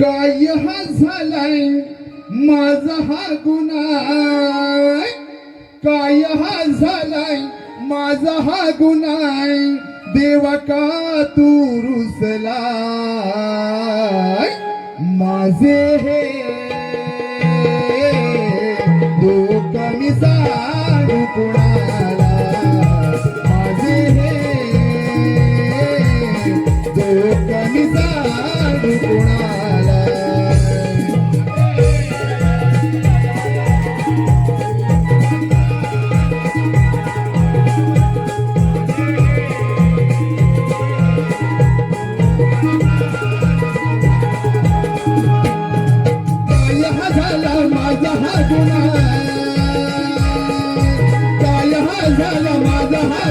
काय हा झालाय? माझा हा गुन्हा काय हा झालाय? माझा हा गुन्हा देवा का तू रुसला माझे हे दुःख मी झाला माझा हा गुणा काय हा झाला माझा हा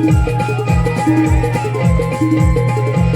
Thank you.